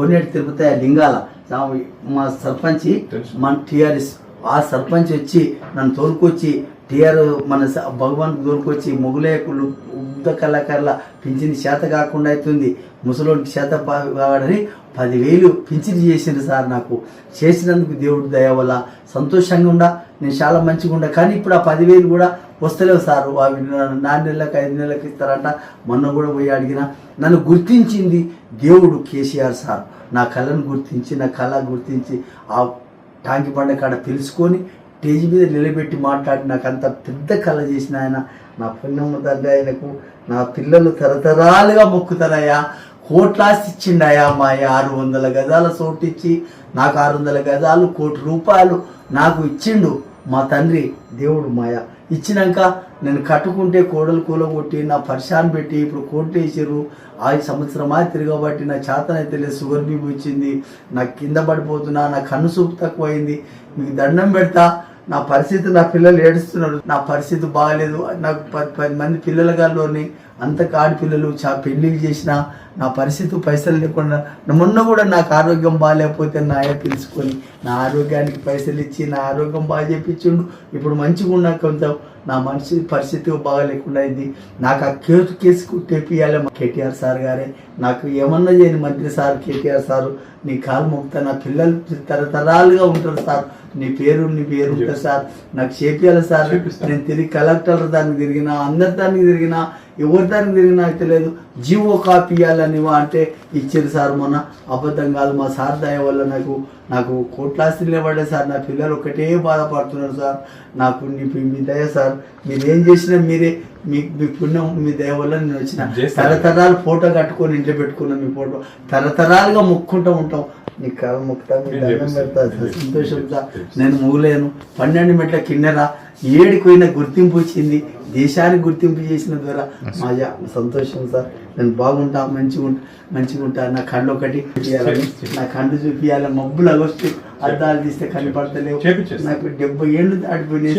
కొన్నేటి తిరుపతయ్య లింగాల. మా సర్పంచి మన టిఆర్ఎస్ ఆ సర్పంచ్ వచ్చి నన్ను తోలుకొచ్చి టిఆర్ మన స- భగవాన్ తోలుకొచ్చి మొగులేకులు ఉద్ద కళాకారుల పింఛన్ చేత కాకుండా అవుతుంది ముసలోడికి చేత పా- కావాలని పదివేలు పింఛని చేసిండు సార్ నాకు. చేసినందుకు దేవుడి దయ వల్ల సంతోషంగా ఉండా నేను చాలా మంచిగా ఉండా. కానీ ఇప్పుడు ఆ పదివేలు కూడా వస్తలేవు సార్. అవి నాలుగు నెలలకు ఐదు నెలలకు ఇస్తారంట. మొన్న కూడా పోయి అడిగిన నన్ను గుర్తించింది దేవుడు కేసీఆర్ సార్. నా కళను గుర్తించి నా కళ గుర్తించి ఆ టాంకి బండ కాడ తెలుసుకొని స్టేజ్ మీద నిలబెట్టి మాట్లాడి నాకు అంత పెద్ద కళ చేసిన ఆయన. నా పుణ్యమ్మ తండ్రి ఆయనకు నా పిల్లలు తరతరాలుగా మొక్కుతారయ్యా. కోట్లాస్తి ఇచ్చిండాయా మా ఆరు వందల గజాల చోటు ఇచ్చి నాకు ఆరు వందల గజాలు కోటి రూపాయలు నాకు ఇచ్చిండు. మా తండ్రి దేవుడు మాయ. ఇచ్చినాక నేను కట్టుకుంటే కోడలు కూలగొట్టి నా పరిశాన్ పెట్టి ఇప్పుడు కోట్లు వేసారు ఆ సంవత్సరమా తిరగబట్టి నా చేతనైతే లేదు షుగర్ బీపీ వచ్చింది నా కింద పడిపోతున్నా నా కన్ను చూపు తక్కువైంది. మీకు దండం పెడతా నా పరిస్థితి నా పిల్లలు ఏడుస్తున్నారు. నా పరిస్థితి బాగలేదు. నాకు పది పది మంది పిల్లల గారిలోని అంత ఆడపిల్లలు చా పెళ్ళిళ్ళు చేసిన నా పరిస్థితి పైసలు లేకుండా మొన్న కూడా నాకు ఆరోగ్యం బాగాలేకపోతే నాయే పిలుచుకొని నా ఆరోగ్యానికి పైసలు ఇచ్చి నా ఆరోగ్యం బాగా చేపించుండు. ఇప్పుడు మంచిగా ఉన్నా కొంచెం నా మనిషి పరిస్థితి బాగా లేకుండా అయింది. నాకు ఆ కేసు కేసు తెప్పియాలి మా కేటీఆర్ సార్ గారే. నాకు ఏమన్నా చేయని మంత్రి సార్ కేటీఆర్ సారు నీ కాలు మొక్తా నా పిల్లలు తరతరాలుగా ఉంటారు సార్. నీ పేరు నీ పేరు ఉంటుంది సార్ నాకు చేపియాలి సార్. నేను తిరిగి కలెక్టర్ దానికి తిరిగినా అందరి దానికి తిరిగినా ఎవరి దానికి తిరిగినా నాకు తెలియదు జీవో కాపీ ఇవ్వాలని అంటే ఇచ్చారు సార్ మొన్న. అబద్ధం కాదు మా సార్ దయ వల్ల నాకు నాకు కోట్లాస్తి నిలబడే సార్. నా పిల్లలు ఒకటే బాధపడుతున్నారు సార్. నాకు నీ మీ దయ సార్. మీరు ఏం చేసినా మీరే మీ మీ పుణ్యం మీ వల్ల నేను వచ్చిన. తరతరాలు ఫోటో కట్టుకొని ఇంట్లో పెట్టుకున్నాం మీ ఫోటో తరతరాలుగా మొక్కుంటూ ఉంటాం నీ కాలు మొక్కుతా మీ నేను దండం. పెడతా. సంతోషంగా. నేను మూలేను పన్నెండు మెట్ల కిన్నెర ఏడికి పోయిన గుర్తింపు వచ్చింది దేశానికి గుర్తింపు చేసిన ద్వారా మాజా సంతోషం సార్. నేను బాగుంటా మంచిగా ఉంటా మంచిగా ఉంటా. నా కళ్ళు ఒకటి నా కళ్ళు చూపియాలి. మబ్బులు అగొస్తే అద్దాలు తీస్తే కనపడతలేవు. నాకు డెబ్బై ఏళ్ళు దాటిపోయినాయి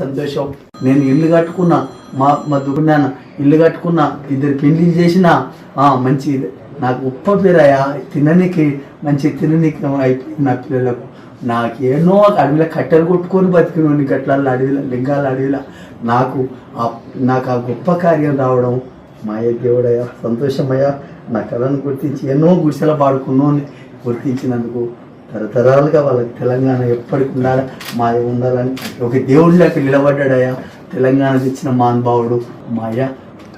సంతోషం. నేను ఇల్లు కట్టుకున్నా. మా మా దుకున్నాన. ఇల్లు కట్టుకున్నా. ఇద్దరు పెళ్ళి చేసిన. మంచి నాకు ఉప్ప పేరయ్యా. తిననీకి మంచి తిననీకి అయిపోయింది నా పిల్లలకు. నాకేనో అడవిలో కట్టెలు కొట్టుకొని బతికినోని గట్ల అడవిలో లింగాల అడవిలో. నాకు ఆ- నాకు ఆ గొప్ప కార్యం రావడం మాయ దేవుడయ్యా సంతోషమయ్యా. నా కళను గుర్తించి ఎన్నో గుడిసెల పాడుకున్నోని. గుర్తించినందుకు తరతరాలుగా వాళ్ళకి తెలంగాణ ఎప్పటికి ఉండాలి మా ఉండాలని ఒక దేవుడిలోకి నిలబడ్డాడయ్యా. తెలంగాణ తెచ్చిన మహానుభావుడు మాయ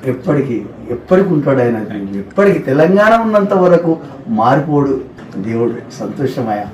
ఎప్పటికీ ఎప్పటికి ఉంటాడు ఆయన. ఎప్పటికి తెలంగాణ ఉన్నంత వరకు మారిపోడు దేవుడు. సంతోషమయ్యా.